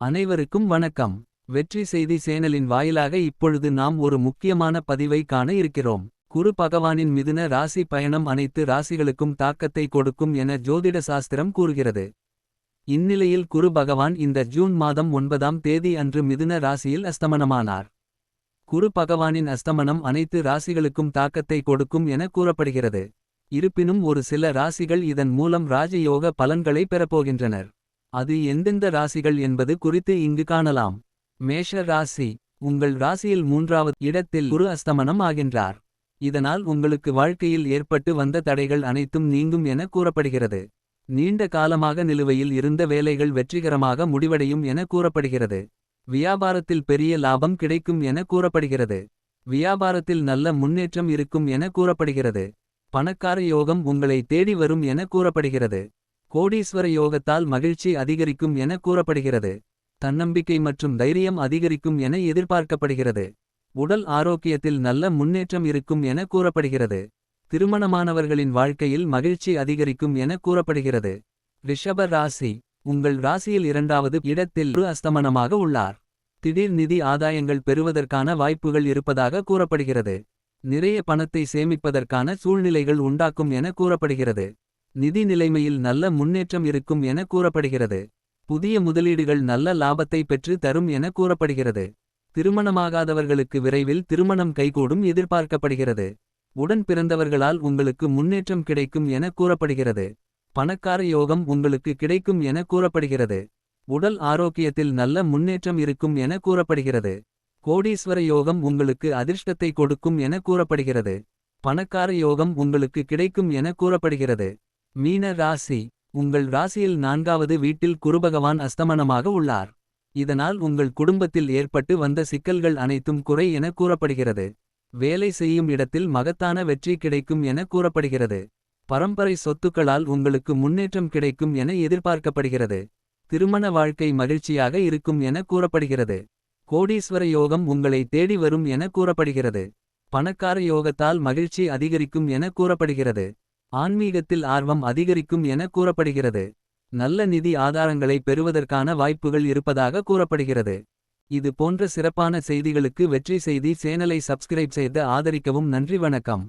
அனைவருக்கும் வணக்கம். வெற்றி செய்தி சேனலின் வாயிலாக இப்பொழுது நாம் ஒரு முக்கியமான பதிவை காண இருக்கிறோம். குரு பகவானின் மிதுன ராசி பயணம் அனைத்து ராசிகளுக்கும் தாக்கத்தை கொடுக்கும் என ஜோதிட சாஸ்திரம் கூறுகிறது. இந்நிலையில் குரு பகவான் இந்த ஜூன் மாதம் ஒன்பதாம் தேதி அன்று மிதுன ராசியில் அஸ்தமனமானார். குரு பகவானின் அஸ்தமனம் அனைத்து ராசிகளுக்கும் தாக்கத்தை கொடுக்கும் என கூறப்படுகிறது. இருப்பினும் ஒரு சில ராசிகள் இதன் மூலம் ராஜயோக பலன்களை பெறப்போகின்றனர். அது எந்தெந்த ராசிகள் என்பது குறித்து இங்கு காணலாம். மேஷ ராசி உங்கள் ராசியில் மூன்றாவது இடத்தில் குரு அஸ்தமனம் ஆகின்றார். இதனால் உங்களுக்கு வாழ்க்கையில் ஏற்பட்டு வந்த தடைகள் அனைத்தும் நீங்கும் என கூறப்படுகிறது. நீண்ட காலமாக நிலுவையில் இருந்த வேலைகள் வெற்றிகரமாக முடிவடையும் என கூறப்படுகிறது. வியாபாரத்தில் பெரிய லாபம் கிடைக்கும் என கூறப்படுகிறது. வியாபாரத்தில் நல்ல முன்னேற்றம் இருக்கும் என கூறப்படுகிறது. பணக்கார யோகம் உங்களை தேடி வரும் என கூறப்படுகிறது. கோடீஸ்வர யோகத்தால் மகிழ்ச்சி அதிகரிக்கும் என கூறப்படுகிறது. தன்னம்பிக்கை மற்றும் தைரியம் அதிகரிக்கும் என எதிர்பார்க்கப்படுகிறது. உடல் ஆரோக்கியத்தில் நல்ல முன்னேற்றம் இருக்கும் என கூறப்படுகிறது. திருமணமானவர்களின் வாழ்க்கையில் மகிழ்ச்சி அதிகரிக்கும் என கூறப்படுகிறது. ரிஷப ராசி உங்கள் ராசியில் இரண்டாவது இடத்தில் ஒரு அஸ்தமனமாக உள்ளார். திடீர் நிதி ஆதாயங்கள் பெறுவதற்கான வாய்ப்புகள் இருப்பதாக கூறப்படுகிறது. நிறைய பணத்தை சேமிப்பதற்கான சூழ்நிலைகள் உண்டாக்கும் என கூறப்படுகிறது. நிதி நிலைமையில் நல்ல முன்னேற்றம் இருக்கும் என கூறப்படுகிறது. புதிய முதலீடுகள் நல்ல லாபத்தை பெற்று தரும் என கூறப்படுகிறது. திருமணமாகாதவர்களுக்கு விரைவில் திருமணம் கைகூடும் எதிர்பார்க்கப்படுகிறது. உடன் பிறந்தவர்களால் உங்களுக்கு முன்னேற்றம் கிடைக்கும் என கூறப்படுகிறது. பணக்கார யோகம் உங்களுக்கு கிடைக்கும் என கூறப்படுகிறது. உடல் ஆரோக்கியத்தில் நல்ல முன்னேற்றம் இருக்கும் என கூறப்படுகிறது. கோடீஸ்வர யோகம் உங்களுக்கு அதிர்ஷ்டத்தை கொடுக்கும் என கூறப்படுகிறது. பணக்கார யோகம் உங்களுக்கு கிடைக்கும் என கூறப்படுகிறது. மீன ராசி. உங்கள் ராசியில் நான்காவது வீட்டில் குருபகவான் அஸ்தமனமாக உள்ளார். இதனால் உங்கள் குடும்பத்தில் ஏற்பட்டு வந்த சிக்கல்கள் அனைத்தும் குறை என கூறப்படுகிறது. வேலை செய்யும் இடத்தில் மகத்தான வெற்றி கிடைக்கும் என கூறப்படுகிறது. பரம்பரை சொத்துக்களால் உங்களுக்கு முன்னேற்றம் கிடைக்கும் என எதிர்பார்க்கப்படுகிறது. திருமண வாழ்க்கை மகிழ்ச்சியாக இருக்கும் என கூறப்படுகிறது. கோடீஸ்வர யோகம் உங்களை தேடி வரும் என கூறப்படுகிறது. பணக்கார யோகத்தால் மகிழ்ச்சி அதிகரிக்கும் என கூறப்படுகிறது. ஆன்மீகத்தில் ஆர்வம் அதிகரிக்கும் என கூறப்படுகிறது. நல்ல நிதி ஆதாரங்களை பெறுவதற்கான வாய்ப்புகள் இருப்பதாக கூறப்படுகிறது. இது போன்ற சிறப்பான செய்திகளுக்கு வெற்றி செய்தி சேனலை சப்ஸ்கிரைப் செய்து ஆதரிக்கவும் நன்றி வணக்கம்.